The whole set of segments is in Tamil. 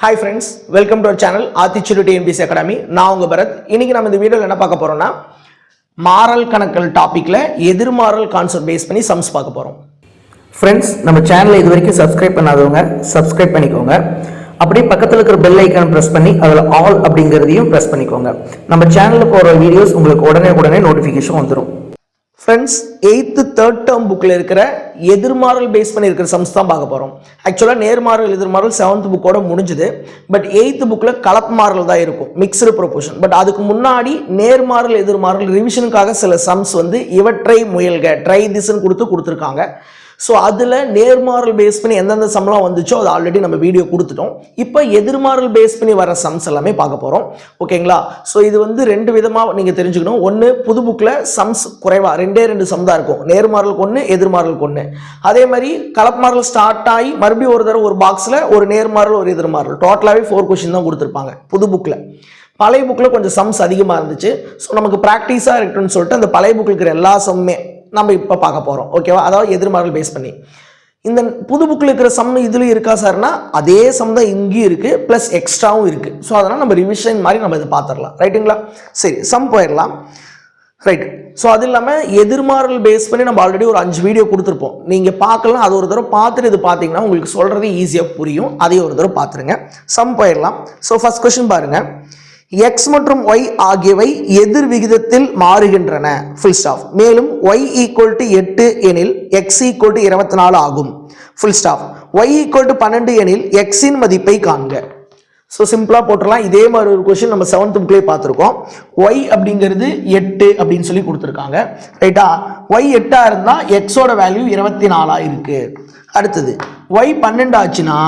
Hi friends welcome to our channel Aathichudi TNPSC academy நான் உங்கள் பரத். இன்றைக்கி நம்ம இந்த வீடியோவில் என்ன பார்க்க போகிறோம்னா மாறல் கணக்கல் டாப்பிக்கில் எதிர்மாறல் கான்செப்ட் பேஸ் பண்ணி சம்ஸ் பார்க்க போகிறோம் ஃப்ரெண்ட்ஸ் நம்ம சேனலை இது வரைக்கும் சப்ஸ்கிரைப் பண்ணாதவங்க சப்ஸ்கிரைப் பண்ணிக்கோங்க. அப்படியே பக்கத்தில் இருக்கிற பெல் ஐக்கான் ப்ரெஸ் பண்ணி அதில் ஆல் அப்படிங்கிறதையும் ப்ரெஸ் பண்ணிக்கோங்க. நம்ம சேனலில் போகிற வீடியோஸ் உங்களுக்கு உடனே உடனே நோட்டிஃபிகேஷன் வந்துடும் ஃப்ரெண்ட்ஸ் எயித்து தேர்ட் டேர்ம் புக்கில் இருக்கிற எதிர்மாறல் பேஸ் பண்ணி இருக்கிற சம்ஸ் தான் பார்க்க போகிறோம் ஆக்சுவலாக நேர்மாறல் எதிர்மாறல் செவன்த் புக்கோட முடிஞ்சுது. பட் எயித்து புக்கில் கலப்புமாறல் தான் இருக்கும் மிக்சடு ப்ரொபோஷன் பட் அதுக்கு முன்னாடி நேர்மாறல் எதிர்மாறல் ரிவிஷனுக்காக சில சம்ஸ் வந்து இவற்றை முயல்க ட்ரை திசன் கொடுத்து கொடுத்துருக்காங்க. ஸோ அதில் நேர்மாறல் பேஸ் பண்ணி எந்தெந்த சம்லாம் வந்துச்சோ அது ஆல்ரெடி நம்ம வீடியோ கொடுத்துட்டோம். இப்போ எதிர்மாறல் பேஸ் பண்ணி வர சம்ஸ் எல்லாமே பார்க்க போகிறோம் ஓகேங்களா ஸோ இது வந்து ரெண்டு விதமாக நீங்கள் தெரிஞ்சுக்கணும். ஒன்று புது புக்கில் சம்ஸ் குறைவாக ரெண்டே ரெண்டு சம் தான் இருக்கும். நேர்மாறலுக்கு ஒன்று எதிர்மாறலுக்கு ஒன்று அதே மாதிரி கலப்மாறல் ஸ்டார்ட் ஆகி மறுபடியும் ஒரு தடவை ஒரு பாக்ஸில் ஒரு நேர்மாறல் ஒரு எதிர்மாறல் டோட்டலாகவே ஃபோர் கொஷின் தான் கொடுத்துருப்பாங்க. புது புக்கில் பழைய புக்கில் கொஞ்சம் சம்ஸ் அதிகமாக இருந்துச்சு. ஸோ நமக்கு ப்ராக்டிஸாக இருக்கட்டும்னு சொல்லிட்டு அந்த பழைய புக்கில் இருக்கிற எல்லா சம்மே நம்ம இப்போ பார்க்க போகிறோம் ஓகேவா அதாவது எதிர்மாறல் பேஸ் பண்ணி. இந்த புது புக்கில் இருக்கிற சம் இதுலேயும் இருக்கா சார்னா அதே சம் தான் இங்கேயும் இருக்குது ப்ளஸ் எக்ஸ்ட்ராவும் இருக்குது ஸோ அதனால் நம்ம ரிவிஷன் மாதிரி நம்ம இதை பார்த்துடலாம். ரைட்டுங்களா சரி சம் போயிடலாம். ரைட் ஸோ அது இல்லாமல் எதிர்மாறல் பேஸ் பண்ணி நம்ம ஆல்ரெடி ஒரு அஞ்சு வீடியோ கொடுத்துருப்போம். நீங்கள் பார்க்கலாம் அது ஒரு தடவை பார்த்துட்டு இது பார்த்தீங்கன்னா உங்களுக்கு சொல்கிறது ஈஸியாக புரியும். அதையும் ஒரு தடவை பார்த்துருங்க. சம் போயிடலாம். ஸோ ஃபர்ஸ்ட் கொஸ்டின் பாருங்கள் எக்ஸ் மற்றும் ஒய் ஆகியவை எதிர் விகிதத்தில் மாறுகின்றன. ஃபுல் ஸ்டாஃப் மேலும் ஒய் ஈக்குவல் டு எட்டு எனில் எக்ஸ் ஈக்குவல் டு இருபத்தி நாலு ஆகும். Full stop y equal to பன்னெண்டு எனில் எக்ஸின் மதிப்பை காண்க. ஸோ சிம்பிளாக போட்டுடலாம். இதே மாதிரி ஒரு கொஷின் நம்ம செவன்த் புக்லேயே பார்த்துருக்கோம். ஒய் அப்படிங்கிறது எட்டு அப்படின்னு சொல்லி கொடுத்துருக்காங்க. ரைட்டா ஒய் எட்டாக இருந்தால் எக்ஸோட வேல்யூ இருபத்தி நாலாக இருக்குது அடுத்தது ஒய் பன்னெண்டு ஆச்சுன்னா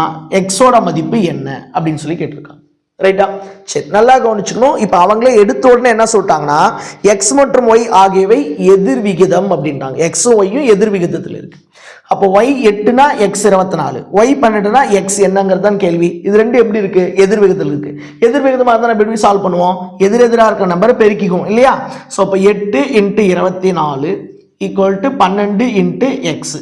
எக்ஸோட மதிப்பு என்ன அப்படின்னு சொல்லி கேட்டிருக்காங்க. ரைட்டா சரி நல்லா கவனிச்சுக்கணும். இப்போ அவங்களே எடுத்த உடனே என்ன சொல்லிட்டாங்கன்னா எக்ஸ் மற்றும் ஒய் ஆகியவை எதிர் விகிதம் அப்படின்ட்டாங்க. எக்ஸும் ஒய்யும் எதிர் விகிதத்தில் இருக்கு. அப்போ ஒய் எட்டுனா எக்ஸ் இருபத்தி நாலு ஒய் பன்னெண்டுனா எக்ஸ் என்னங்கிறது தான் கேள்வி. இது ரெண்டு எப்படி இருக்கு? எதிர் விகிதத்தில் இருக்கு. எதிர் விகிதமாக இருந்தால் நம்ம எப்படி சால்வ் பண்ணுவோம்? எதிர் எதிராக இருக்கிற நம்பரை பெருக்கிக்கும் இல்லையா? ஸோ அப்போ எட்டு இன்ட்டு இருபத்தி நாலு ஈக்குவல் டு பன்னெண்டு இன்ட்டு எக்ஸு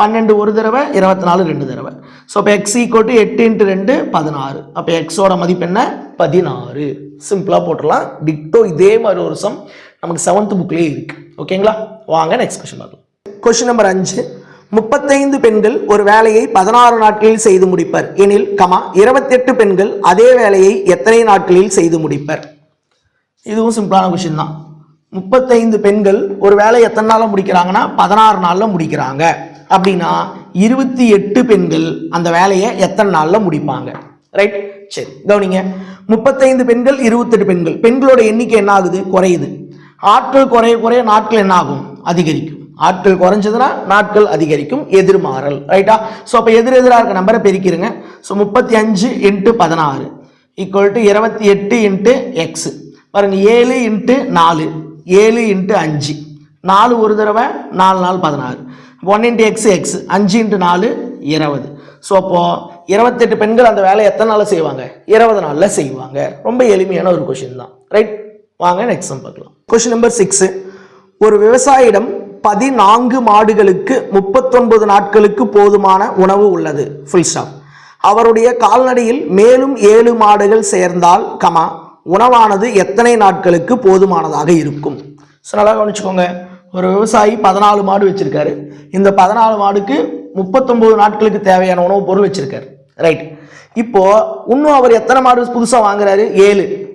பன்னெண்டு ஒரு தடவை இருபத்தி நாலு ரெண்டு தடவை. ஸோ அப்போ எக்ஸ் ஈக்குவல் டு எட்டு இன்ட்டு ரெண்டு பதினாறு. அப்போ எக்ஸோட மதிப்பு என்ன? பதினாறு. சிம்பிளாக போட்டுடலாம். டிக்டோ இதே மாதிரி ஒரு சம் நமக்கு செவன்த் புக்லேயே இருக்குது ஓகேங்களா வாங்க நெக்ஸ்ட் கொஸ்டின் பார்க்கலாம். கொஸ்டின் நம்பர் அஞ்சு. முப்பத்தைந்து பெண்கள் ஒரு வேலையை பதினாறு நாட்களில் செய்து முடிப்பர். எனில் கமா இருபத்தெட்டு பெண்கள் அதே வேலையை எத்தனை நாட்களில் செய்து முடிப்பர்? இதுவும் சிம்பிளான கொஷின் தான். முப்பத்தைந்து பெண்கள் ஒரு வேலையை எத்தனை நாளில் முடிக்கிறாங்கன்னா பதினாறு நாளில் முடிக்கிறாங்க. அப்படின்னா இருபத்தி எட்டு பெண்கள் அந்த வேலையை எத்தனை நாளில் முடிப்பாங்க? ரைட் சரி கவனிங்க. முப்பத்தைந்து பெண்கள் இருபத்தெட்டு பெண்கள். பெண்களோட எண்ணிக்கை என்ன ஆகுது? குறையுது. ஆட்கள் குறைய குறைய நாட்கள் என்ன ஆகும்? அதிகரிக்கும். ஆட்கள் குறைஞ்சதுன்னா நாட்கள் அதிகரிக்கும். எதிர்மாறல். ரைட்டா ஸோ அப்போ எதிர் எதிராக இருக்க நம்பரை பெருக்கிருங்க. ஸோ முப்பத்தி அஞ்சு இன்ட்டு பதினாறு ஈக்குவல் டு இருபத்தி எட்டு இன்ட்டு எக்ஸ் பாருங்க ஏழு இன்ட்டு நாலு ஏழு இன்ட்டு அஞ்சு. நாலு ஒரு தடவை நாலு நாள் பதினாறு. ஒன் இன்ட்டு எக்ஸ் எக்ஸ் அஞ்சு இன்ட்டு நாலு இருபது. ஸோ அப்போது இருபத்தெட்டு பெண்கள் அந்த வேலையை எத்தனை நாளில் செய்வாங்க? இருபது நாளில் செய்வாங்க. ரொம்ப எளிமையான ஒரு கொஷின் தான். ரைட் வாங்க நெக்ஸ்ட் பார்க்கலாம். கொஷின் நம்பர் சிக்ஸு ஒரு விவசாயிடம் பதினான்கு மாடுகளுக்கு முப்பத்தொன்பது நாட்களுக்கு போதுமான உணவு உள்ளது. ஃபுல் ஸ்டாப் அவருடைய கால்நடையில் மேலும் ஏழு மாடுகள் சேர்ந்தால் கமா உணவானது எத்தனை நாட்களுக்கு போதுமானதாக இருக்கும்? ஸோ நல்லா கவனிச்சுக்கோங்க. ஒரு விவசாயி பதினாலு மாடு வச்சுருக்காரு. இந்த பதினாலு மாடுக்கு முப்பத்தொம்போது நாட்களுக்கு தேவையான உணவுப் பொருள் வச்சுருக்காரு. ரைட் இப்போது இன்னும் அவர் எத்தனை மாடு புதுசாக வாங்குறாரு? ஏழு.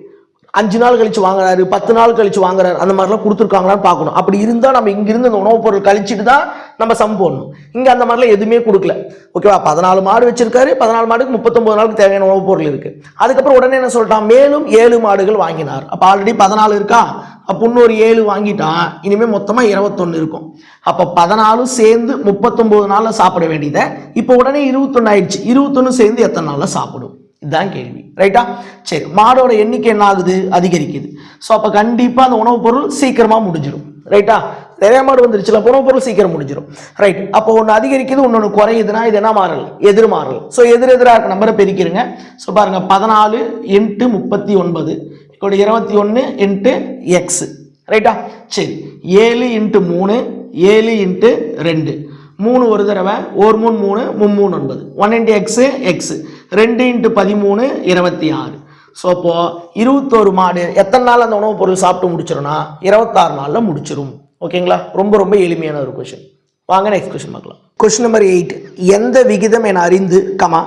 அஞ்சு நாள் கழிச்சு வாங்குறாரு பத்து நாள் கழிச்சு வாங்குறாரு அந்த மாதிரிலாம் கொடுத்துருக்காங்களான்னு பார்க்கணும். அப்படி இருந்தால் நம்ம இங்கிருந்து இந்த உணவுப் பொருள் கழிச்சிட்டு தான் நம்ம சம் போடணும். இங்கே அந்த மாதிரிலாம் எதுவுமே கொடுக்கல. ஓகேவா பதினாலு மாடு வச்சிருக்காரு. பதினாலு மாடுக்கு முப்பத்தொம்பது நாளுக்கு தேவையான உணவுப் பொருள் இருக்கு. அதுக்கப்புறம் உடனே என்ன சொல்லிட்டான்? மேலும் ஏழு மாடுகள் வாங்கினார். அப்போ ஆல்ரெடி பதினாலு இருக்கா? அப்போ இன்னொரு ஏழு வாங்கிட்டான். இனிமேல் மொத்தமாக இருபத்தொன்று இருக்கும். அப்போ பதினாலும் சேர்ந்து முப்பத்தொம்போது நாளில் சாப்பிட வேண்டியதை இப்போ உடனே இருபத்தொன்று ஆயிடுச்சு. இருபத்தொன்று சேர்ந்து எத்தனை நாளில் சாப்பிடும்? இதுதான் கேள்வி ரைட்டா சரி மாடோட எண்ணிக்கை என்ன ஆகுது அதிகரிக்குது. ஸோ அப்போ கண்டிப்பாக அந்த உணவுப் பொருள் சீக்கிரமாக முடிஞ்சிடும் ரைட்டா நிறைய மாடு வந்துருச்சுல உணவுப் பொருள் சீக்கிரம் முடிஞ்சிடும் ரைட் அப்போ ஒன்று அதிகரிக்குது ஒன்று குறையுதுன்னா இது என்ன மாறல்? எதிர் மாறல் ஸோ எதிர் எதிராக இருக்க நம்பரை பெருக்கிருங்க. ஸோ பாருங்க பதினாலு இன்ட்டு முப்பத்தி ஒன்பது இப்போ இருபத்தி ஒன்று இன்ட்டு எக்ஸ் ரைட்டா சரி ஏழு இன்ட்டு மூணு ஏழு இன்ட்டு ரெண்டு மூணு ஒரு தடவை ஒரு மூணு மூணு மும்மூணு ஒன்பது. ஒன் இன்ட்டு எக்ஸு எக்ஸு ரெண்டு இன்ட்டு பதிமூணு இருபத்தி ஆறு ஸோ அப்போது இருபத்தோரு மாடு எத்தனை நாள் அந்த உணவுப் பொருள் சாப்பிட்டு முடிச்சிடும்னா இருபத்தாறு நாளில் முடிச்சிடும் ஓகேங்களா ரொம்ப ரொம்ப எளிமையான ஒரு கொஷின் வாங்க நெக்ஸ்ட் கொஷின் பார்க்கலாம். கொஷின் நம்பர் எயிட் எந்த விகிதம் என அறிந்து கமா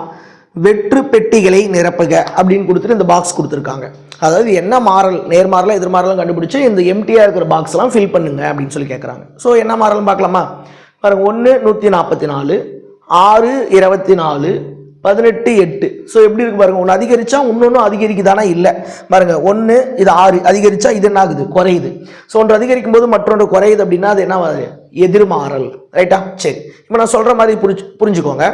வெற்று பெட்டிகளை நிரப்புக அப்படின்னு கொடுத்துட்டு இந்த பாக்ஸ் கொடுத்துருக்காங்க. அதாவது என்ன மாறல் நேர்மாறலாம் எதிர்மாறலாம் கண்டுபிடிச்சு இந்த எம்டியாக இருக்கிற பாக்ஸ்லாம் ஃபில் பண்ணுங்க அப்படின்னு சொல்லி கேட்குறாங்க ஸோ என்ன மாறலும் பார்க்கலாமா? பாருங்க ஒன்று நூற்றி நாற்பத்தி நாலு ஆறு இருபத்தி நாலு பதினெட்டு எட்டு. ஸோ எப்படி இருக்கு பாருங்க? ஒன்று அதிகரிச்சா இன்னொன்றும் அதிகரிக்குதானா? இல்லை. பாருங்க ஒன்று இது ஆறு. அதிகரிச்சா இது என்ன ஆகுது? குறையுது. ஸோ ஒன்று அதிகரிக்கும் போது மற்றொன்று குறையுது அப்படின்னா அது என்ன ஆகுது? எதிர்மாறல். ரைட்டா சரி. இப்போ நான் சொல்ற மாதிரி புரிஞ்சு புரிஞ்சுக்கோங்க.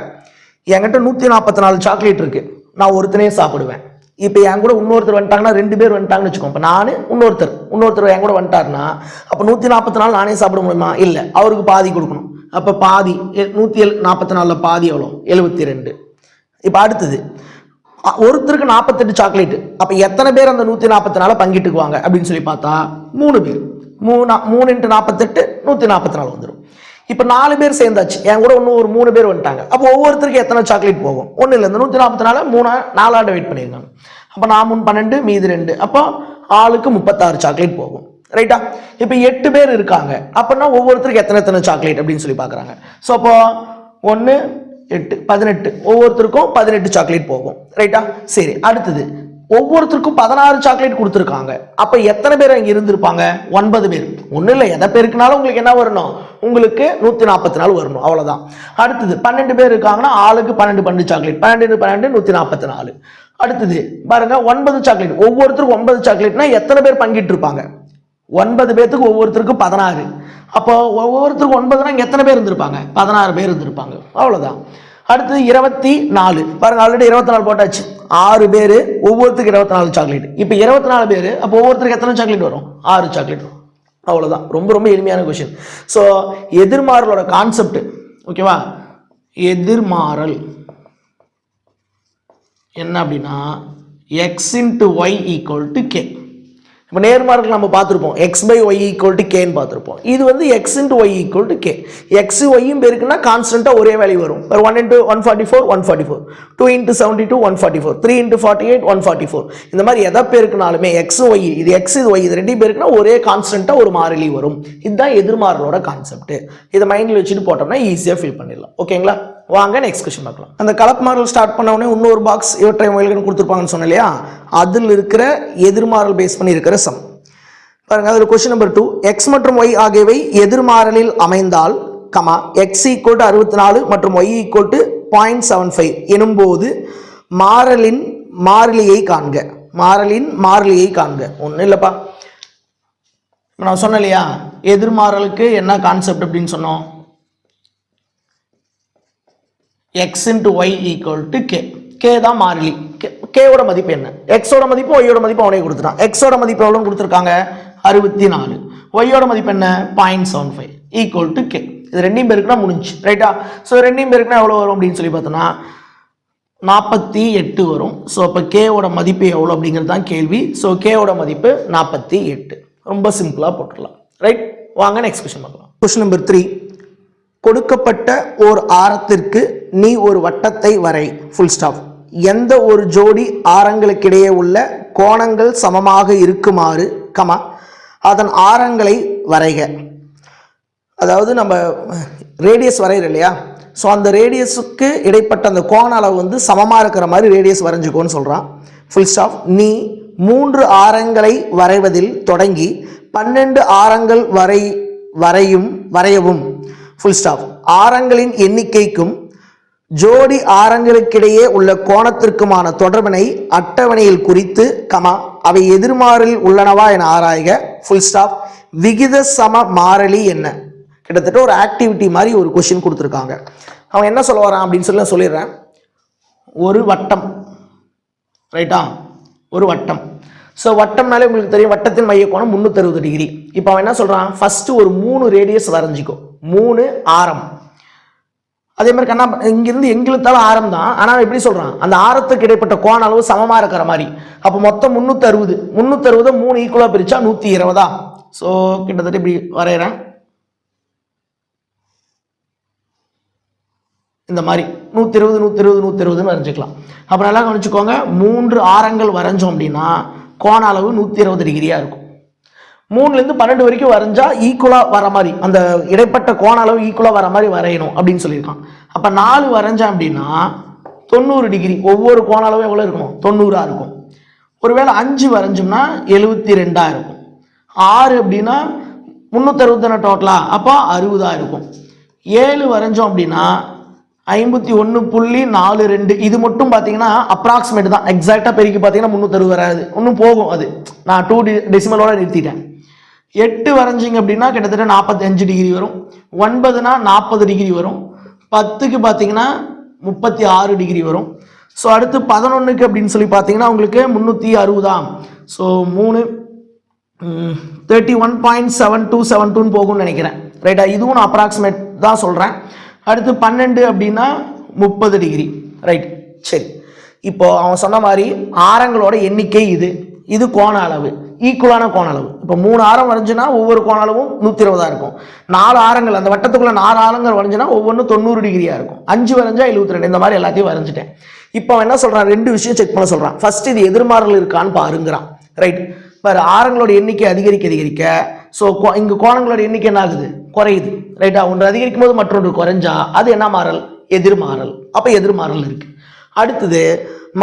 என்கிட்ட நூற்றி நாற்பத்தி நாலு சாக்லேட் இருக்கு. நான் ஒருத்தனே சாப்பிடுவேன். இப்போ என் கூட இன்னொருத்தர் வந்துட்டாங்கன்னா ரெண்டு பேர் வந்துட்டாங்கன்னு வச்சுக்கோங்க இப்போ நான் இன்னொருத்தர். இன்னொருத்தர் என் கூட வந்துட்டாருன்னா அப்போ நூற்றி நாற்பத்தி நாலு நானே சாப்பிட முடியுமா? இல்லை. அவருக்கு பாதி கொடுக்கணும். அப்போ பாதி நூற்றி எல் நாற்பத்தி நாலில் பாதி எவ்வளோ எழுபத்தி ரெண்டு. இப்போ அடுத்தது அ- ஒருத்தருக்கு நாற்பத்தெட்டு சாக்லேட்டு அப்போ எத்தனை பேர் அந்த நூற்றி நாற்பத்தி நாலு பங்கிட்டுக்குவாங்க அப்படின்னு சொல்லி பார்த்தா மூணு பேர். மூணு மூணு இன்ட்டு நாற்பத்தெட்டு நூற்றி நாற்பத்தி நாலு வந்துடும் இப்போ நாலு பேர் சேர்ந்தாச்சு என் கூட இன்னும் ஒரு மூணு பேர் வந்துட்டாங்க. அப்போ ஒவ்வொருத்தருக்கும் எத்தனை சாக்லேட் போகும்? ஒன்றும் இல்லை இந்த நூற்றி நாற்பத்தி நாலு மூணு நாலாண்டு வெயிட் பண்ணியிருக்காங்க. அப்போ நான் மூணு பன்னெண்டு மீதி ரெண்டு. அப்போ ஆளுக்கு முப்பத்தாறு சாக்லேட் போகும். ரைட்டா இப்போ எட்டு பேர் இருக்காங்க. அப்படின்னா ஒவ்வொருத்தருக்கு எத்தனை எத்தனை சாக்லேட் அப்படின்னு சொல்லி பார்க்குறாங்க. ஸோ அப்போ ஒன்று எட்டு பதினெட்டு. ஒவ்வொருத்தருக்கும் பதினெட்டு சாக்லேட் போகும். ரைட்டா சரி அடுத்தது. ஒவ்வொருத்தருக்கும் பதினாறு சாக்லேட் கொடுத்துருக்காங்க. அப்போ எத்தனை பேர் அங்கே இருந்திருப்பாங்க? ஒன்பது பேர். ஒன்றும் இல்லை எதை பேருக்குனாலும் உங்களுக்கு என்ன வரணும்? உங்களுக்கு நூற்றி நாற்பத்தி நாலு வரணும். அவ்வளோதான் அடுத்தது பன்னெண்டு பேர் இருக்காங்கன்னா ஆளுக்கு பன்னெண்டு பன்னெண்டு சாக்லேட் பன்னெண்டு பன்னெண்டு நூற்றி நாற்பத்தி நாலு. அடுத்தது பாருங்க ஒன்பது சாக்லேட் ஒவ்வொருத்தருக்கும் ஒன்பது சாக்லேட்னா எத்தனை பேர் பங்கிட்டு இருப்பாங்க ஒன்பது பேர்த்துக்கு ஒவ்வொருத்தருக்கும் பதினாறு. அப்போ ஒவ்வொருத்தருக்கும் ஒன்பதுனா இங்கே எத்தனை பேர் இருந்திருப்பாங்க? பதினாறு பேர் இருந்திருப்பாங்க. அவ்வளோதான் அடுத்து இருபத்தி நாலு. பாருங்க ஆல்ரெடி இருபத்தி நாலு போட்டாச்சு. ஆறு பேர் ஒவ்வொருத்தருக்கு இருபத்தி நாலு சாக்லேட் இப்போ இருபத்தி நாலு பேர் அப்போ ஒவ்வொருத்தருக்கு எத்தனை சாக்லேட் வரும்? ஆறு சாக்லேட் வரும். அவ்வளோதான் ரொம்ப ரொம்ப எளிமையான கொஷின் ஸோ எதிர்மாறலோட கான்செப்ட் ஓகேவா எதிர்மாறல். என்ன அப்படின்னா x into y equal to k இப்போ நேர்மார்கள் நம்ம பார்த்துருப்போம். X by y equal to கேன்னு பார்த்துருப்போம். இது வந்து x into y equal to k x ஒய்யும் பேருக்குன்னா கான்ஸ்டண்ட்டாக ஒரே வேல்யூ வரும். One into one forty four one forty four two into seventy two one forty four three into forty eight one forty four இந்த மாதிரி எதை பேருக்குனாலுமே எக்ஸ் ஒய் இது எக்ஸ் இது ஒய் இது ரெண்டு பேருக்குன்னா ஒரே கான்ஸ்டண்ட்டாக ஒரு மாறிலி வரும். இதுதான் எதிர்மாறலோட கான்செப்ட் இதை மைண்டில் வச்சுட்டு போட்டோம்னா ஈஸியாக ஃபில் பண்ணிடலாம். ஓகேங்களா வாங்க நெக்ஸ்ட் கொஸ்டின் பார்க்கலாம். அந்த கலப்பு மாறல் ஸ்டார்ட் பண்ண உடனே இன்னொரு பாக்ஸ் இவற்றை முயல்கள் கொடுத்துருப்பாங்கன்னு சொன்னேன் இல்லையா அதில் இருக்கிற எதிர்மாறல் பேஸ் பண்ணி இருக்கிற சம் பாருங்க அதில் கொஸ்டின் நம்பர் டூ எக்ஸ் மற்றும் ஒய் ஆகியவை எதிர்மாறலில் அமைந்தால் கமா எக்ஸ் ஈக்குவல் டு அறுபத்தி நாலு மற்றும் y equal to point seven five எனும்போது மாறலின் மாறிலியை காண்க. மாறலின் மாறிலியை காண்க. ஒன்றும் இல்லைப்பா. நான் சொன்னேன் இல்லையா எதிர்மாறலுக்கு என்ன கான்செப்ட் அப்படின்னு சொன்னோம்? X into y equal to k k தான் மாறிலி. கேவோட மதிப்பு என்ன? எக்ஸோட மதிப்பு ஒய்யோட மதிப்பு அவனே கொடுத்துட்டான். எக்ஸோட மதிப்பு எவ்வளோ கொடுத்துருக்காங்க? அறுபத்தி நாலு ஒய்யோட மதிப்பு என்ன? Point seven five equal to k இது ரெண்டையும் பேருக்குனா முடிஞ்சு ரைட்டா ஸோ ரெண்டையும் பேருக்குனா எவ்வளோ வரும் அப்படின்னு சொல்லி பார்த்தோன்னா நாற்பத்தி எட்டு வரும். ஸோ அப்போ கேவோட மதிப்பு எவ்வளோ அப்படிங்கிறது தான் கேள்வி. ஸோ கேவோட மதிப்பு நாற்பத்தி எட்டு. ரொம்ப சிம்பிளாக போட்டுடலாம். ரைட் வாங்க நெக்ஸ்ட் கொஸ்டின் பார்க்கலாம். கொஸ்டின் நம்பர் த்ரீ கொடுக்கப்பட்ட ஓர் ஆரத்திற்கு நீ ஒரு வட்டத்தை வரை. ஃபுல் ஸ்டாப் எந்த ஒரு ஜோடி ஆரங்களுக்கிடையே உள்ள கோணங்கள் சமமாக இருக்குமாறு கமா அதன் ஆரங்களை வரைக. அதாவது நம்ம ரேடியஸ் வரைகிறோம் இல்லையா? ஸோ அந்த ரேடியஸுக்கு இடைப்பட்ட அந்த கோண அளவு வந்து சமமாக இருக்கிற மாதிரி ரேடியஸ் வரைஞ்சுக்கோன்னு சொல்கிறான் ஃபுல் ஸ்டாப் நீ மூன்று ஆரங்களை வரைவதில் தொடங்கி பன்னெண்டு ஆரங்கள் வரை வரையும் வரையவும். ஃபுல் ஸ்டாப் ஆரங்களின் எண்ணிக்கைக்கும் ஜோடி ஆரங்களுக்கிடையே உள்ள கோணத்திற்குமான தொடர்பினை அட்டவணையில் குறித்து கமா அவை எதிர்மாறில் உள்ளனவா என ஆராய்க. ஃபுல் ஸ்டாப் விகித சம மாறலி என்ன? கிட்டத்தட்ட ஒரு ஆக்டிவிட்டி மாதிரி ஒரு கொஷின் கொடுத்துருக்காங்க. அவன் என்ன சொல்ல வரான் அப்படின்னு சொல்லி நான் சொல்லிடுறேன். ஒரு வட்டம். ரைட்டா ஒரு வட்டம். ஸோ வட்டம்னாலே உங்களுக்கு தெரியும் வட்டத்தின் மைய கோணம் முந்நூற்றறுபது டிகிரி இப்போ அவன் என்ன சொல்கிறான் ஃபஸ்ட்டு ஒரு மூணு ரேடியஸ் வரைஞ்சிக்கோ. மூணு ஆரம். அதே மாதிரி கண்ணா இங்கிருந்து எங்கிருந்தாலும் ஆரம் தான். ஆனால் எப்படி சொல்கிறான் அந்த ஆரத்துக்கு இடைப்பட்ட கோண அளவு சமமாக இருக்கிற மாதிரி. அப்போ மொத்தம் முந்நூற்றறுபது முந்நூற்றறுபதை மூணு ஈக்குவலாக பிரித்தா நூற்றி இருபதா ஸோ கிட்டத்தட்ட இப்படி வரைகிறேன் இந்த மாதிரி. நூற்றி இருபது நூற்றி இருபது நூற்றி இருபதுன்னு வரைஞ்சிக்கலாம். அப்போ நல்லா கவனிச்சுக்கோங்க. மூன்று ஆரங்கள் வரைஞ்சோம் அப்படின்னா கோண அளவு நூற்றி இருபது டிகிரியாக இருக்கும். மூணுலேருந்து பன்னெண்டு வரைக்கும் வரைஞ்சா ஈக்குவலாக வர மாதிரி அந்த இடைப்பட்ட கோண அளவு ஈக்குவலாக வர மாதிரி வரையணும் அப்படின்னு சொல்லியிருக்கான். அப்போ நாலு வரைஞ்சேன் அப்படின்னா தொண்ணூறு டிகிரி ஒவ்வொரு கோண அளவும் எவ்வளோ இருக்கணும் தொண்ணூறாக இருக்கும். ஒருவேளை அஞ்சு வரைஞ்சோம்னா எழுபத்தி ரெண்டாக இருக்கும். ஆறு அப்படின்னா முந்நூற்றறுபத்தான டோட்டலா அப்போ அறுபதாக இருக்கும். ஏழு வரைஞ்சோம் அப்படின்னா ஐம்பத்தி ஒன்று புள்ளி நாலு ரெண்டு இது மட்டும் பார்த்தீங்கன்னா அப்ராக்சிமேட் தான். எக்ஸாக்டாக பெருக்கி பார்த்தீங்கன்னா முந்நூற்றறுபது வராது. இன்னும் போகும் அது. நான் டூ டி டெசிமலோட நிறுத்திட்டேன். எட்டு வரைஞ்சிங்க அப்படின்னா கிட்டத்தட்ட நாற்பத்தஞ்சு டிகிரி வரும். ஒன்பதுனா நாற்பது டிகிரி வரும். பத்துக்கு பார்த்தீங்கன்னா முப்பத்தி ஆறு டிகிரி வரும். ஸோ அடுத்து பதினொன்றுக்கு அப்படின்னு சொல்லி பார்த்தீங்கன்னா உங்களுக்கு முந்நூற்றி அறுபதாம். ஸோ மூணு thirty one point seven two seven டூன்னு போகும்னு நினைக்கிறேன். ரைட்டா இதுவும் நான் அப்ராக்சிமேட் தான் சொல்கிறேன் அடுத்து பன்னெண்டு அப்படின்னா முப்பது டிகிரி ரைட் சரி. இப்போது அவன் சொன்ன மாதிரி ஆரங்களோட எண்ணிக்கை இது. இது கோண அளவு. ஈக்குவலான கோண அளவு இப்போ மூணு ஆரம் வரைஞ்சுன்னா ஒவ்வொரு கோண அளவும் நூற்றி இருபதாக இருக்கும். நாலு ஆரங்கள் அந்த வட்டத்துக்குள்ள நாலு ஆரங்கள் வரைஞ்சுன்னா ஒவ்வொன்றும் தொண்ணூறு டிகிரியாக இருக்கும். அஞ்சு வரைஞ்சா எழுபத்தி ரெண்டு இந்த மாதிரி எல்லாத்தையும் வரைஞ்சிட்டேன். இப்போ என்ன சொல்கிறான் ரெண்டு விஷயம் செக் பண்ண சொல்கிறான் ஃபர்ஸ்ட் இது எதிர்மாறல் இருக்கான்னு பாருங்கிறான். ரைட் பாரு ஆரங்களோட எண்ணிக்கை அதிகரிக்க அதிகரிக்க ஸோ இங்கே கோணங்களோட எண்ணிக்கை என்ன ஆகுது? குறையுது. ரைட்டா ஒன்று அதிகரிக்கும் போது மற்றொன்று குறைஞ்சா அது என்ன மாறல்? எதிர்மாறல். அப்போ எதிர்மாறல் இருக்குது அடுத்தது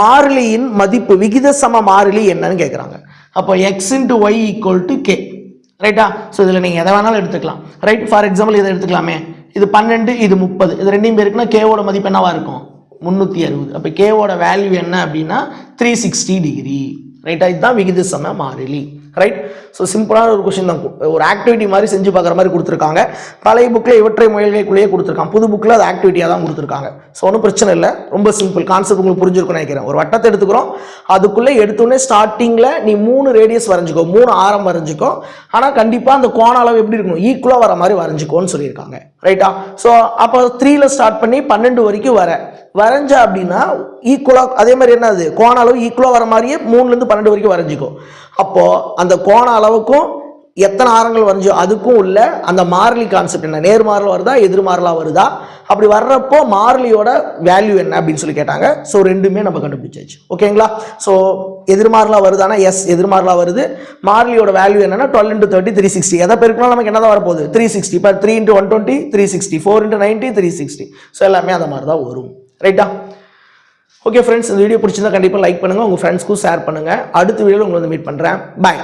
மாறிலியின் மதிப்பு விகித சம மாறிலி என்னன்னு கேட்குறாங்க அப்போ x into y equal to k ரைட்டா ஸோ இதில் நீங்கள் எதை வேணாலும் எடுத்துக்கலாம். ரைட் ஃபார் எக்ஸாம்பிள் இதை எடுத்துக்கலாமே. இது பன்னெண்டு இது முப்பது. இது ரெண்டையும் பேருக்குன்னா கேவோட மதிப்பு என்னவா இருக்கும்? முந்நூற்றி அறுபது. அப்போ கேவோட வேல்யூ என்ன அப்படின்னா த்ரீ சிக்ஸ்டி டிகிரி ரைட்டா இதுதான் விகித சம மாறிலி. ரைட் ஸோ சிம்பிளான ஒரு கொஷின் தான். ஒரு ஆக்டிவிட்டி மாதிரி செஞ்சு பார்க்குற மாதிரி கொடுத்துருக்காங்க. பழைய புக்கில் இவற்றை முயல்கைக்குள்ளேயே கொடுத்துருக்காங்க. புது புக்கில் அது ஆக்டிவிட்டியாக தான் கொடுத்துருக்காங்க. ஸோ ஒன்றும் பிரச்சனை இல்லை. ரொம்ப சிம்பிள் கான்செப்ட் உங்களுக்கு புரிஞ்சிருக்கும்னு நினைக்கிறேன். ஒரு வட்டத்தை எடுத்துக்கிறோம். அதுக்குள்ளே எடுத்தோடனே ஸ்டார்டிங்கில் நீ மூணு ரேடியஸ் வரைஞ்சிக்கோ. மூணு ஆரம் வரைஞ்சிக்கோ. ஆனால் கண்டிப்பாக அந்த கோண அளவு எப்படி இருக்கணும்? ஈக்குவலாக வர மாதிரி வரைஞ்சிக்கோன்னு சொல்லியிருக்காங்க. ரைட்டா ஸோ அப்போ த்ரீல ஸ்டார்ட் பண்ணி பன்னெண்டு வரைக்கும் வர. வரைஞ்ச அப்படின்னா ஈக்குவலாக அதே மாதிரி என்னது? கோண அளவு ஈக்குவலாக வர மாதிரியே மூணுலேருந்து பன்னெண்டு வரைக்கும் வரைஞ்சிக்கும் அப்போது அந்த கோண அளவுக்கும் எத்தனை ஆரங்கள் வரைஞ்சோ அதுக்கும் உள்ள அந்த மாறிலி கான்செப்ட் என்ன? நேர்மாறல் வருதா எதிர்மாறலாக வருதா? அப்படி வர்றப்போ மாறிலியோட வேல்யூ என்ன அப்படின்னு சொல்லி கேட்டாங்க. ஸோ ரெண்டுமே நம்ம கண்டுபிடிச்சாச்சு. ஓகேங்களா ஸோ எதிர்மாறலாக வருதானா? எஸ் எதிர்மாறலாக வருது. மாறிலியோட வேல்யூ என்னன்னா twelve into thirty three sixty எதை பெருக்கணும் நமக்கு என்ன தான் வரப்போகுது? த்ரீ சிக்ஸ்டி இப்போ three into one twenty three sixty four into ninety three sixty so எல்லாமே அந்த மாதிரி தான் வரும். ரைட்டா ஓகே ஃப்ரெண்ட்ஸ் இந்த வீடியோ பிடிச்சிருந்தா கண்டிப்பாக லைக் பண்ணுங்கள் உங்கள் ஃப்ரெண்ட்ஸ்க்கும் ஷேர் பண்ணுங்கள் அடுத்த வீடியோவில் உங்களை வந்து மீட் பண்ணுறேன் பாய்